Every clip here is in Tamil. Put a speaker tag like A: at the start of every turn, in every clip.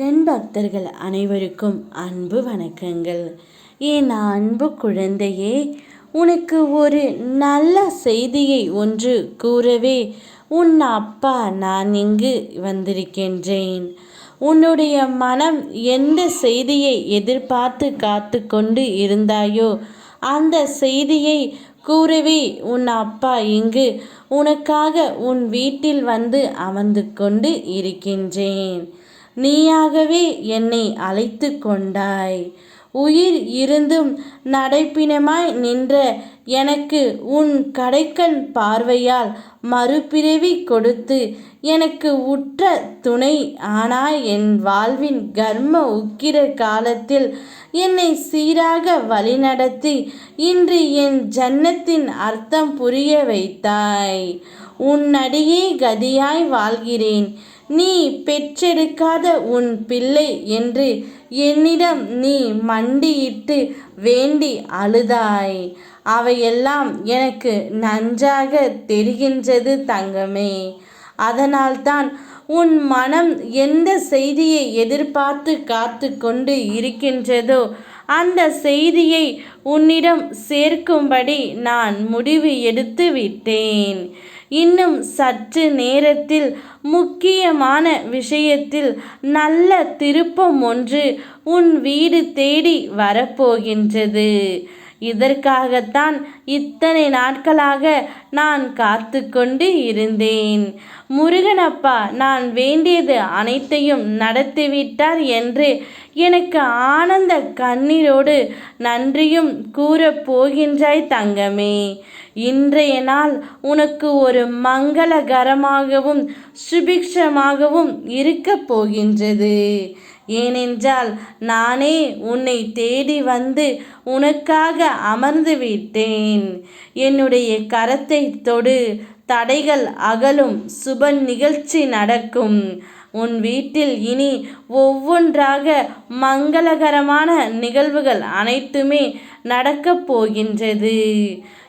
A: முருகன் பக்தர்கள் அனைவருக்கும் அன்பு வணக்கங்கள். என் அன்பு குழந்தையே உனக்கு ஒரு நல்ல செய்தியை ஒன்று கூறவே உன் அப்பா நான் இங்கு வந்திருக்கின்றேன். உன்னுடைய மனம் எந்த செய்தியை எதிர்பார்த்து காத்து கொண்டு இருந்தாயோ அந்த செய்தியை கூறவே உன் அப்பா இங்கு உனக்காக உன் வீட்டில் வந்து அமர்ந்து கொண்டு இருக்கின்றேன். நீயாகவே என்னை அழைத்து கொண்டாய் உயிர் இருந்தும் நடைப்பினமாய் நின்ற எனக்கு உன் கடைக்கண் பார்வையால் மறுபிறவி கொடுத்து எனக்கு உற்ற துணை ஆனாய். என் வாழ்வின் கர்ம உக்கிர காலத்தில் என்னை சீராக வழிநடத்தி இன்று என் ஜன்னத்தின் அர்த்தம் புரிய வைத்தாய். உன் அடியே கதியாய் வாழ்கிறேன். நீ பெற்றெடுக்காத உன் பிள்ளை என்று என்னிடம் நீ மண்டியிட்டு வேண்டி அழுதாய். அவையெல்லாம் எனக்கு நன்றாக தெரிகின்றது தங்கமே. அதனால்தான் உன் மனம் எந்த செய்தியை எதிர்பார்த்து காத்து கொண்டு இருக்கின்றதோ அந்த செய்தியை உன்னிடம் சேர்க்கும்படி நான் முடிவு எடுத்து விட்டேன். இன்னும் சற்று நேரத்தில் முக்கியமான விஷயத்தில் நல்ல திருப்பம் ஒன்று உன் வீடு தேடி வரப்போகின்றது. இதற்காகத்தான் இத்தனை நாட்களாக நான் காத்து கொண்டு இருந்தேன் முருகனப்பா நான் வேண்டியது அனைத்தையும் நடத்திவிட்டார் என்று எனக்கு ஆனந்த கண்ணீரோடு நன்றியும் கூறப் போகின்றாய் தங்கமே. இன்றைய நாள் உனக்கு ஒரு மங்களகரமாகவும் சுபிக்ஷமாகவும் இருக்கப் போகின்றது. ஏனென்றால் நானே உன்னை தேடி வந்து உனக்காக அமர்ந்து விட்டேன். என்னுடைய கரத்தை தொடு தடைகள் அகலும் சுப நிகழ்ச்சி நடக்கும். உன் வீட்டில் இனி ஒவ்வொன்றாக மங்களகரமான நிகழ்வுகள் அனைத்துமே நடக்கப் போகின்றது.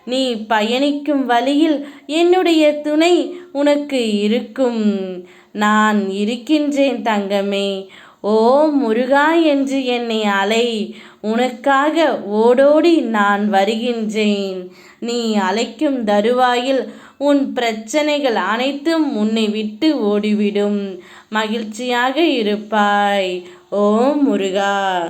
A: நீ பயணிக்கும் வழியில் என்னுடைய துணை உனக்கு இருக்கும். நான் இருக்கின்றேன் தங்கமே ஓ முருகா என்று என்னை அலை. உனக்காக ஓடோடி நான் வருகின்றேன். நீ அழைக்கும் தருவாயில் உன் பிரச்சனைகள் அனைத்தும் உன்னை விட்டு ஓடிவிடும். மகிழ்ச்சியாக இருப்பாய் ஓ முருகா.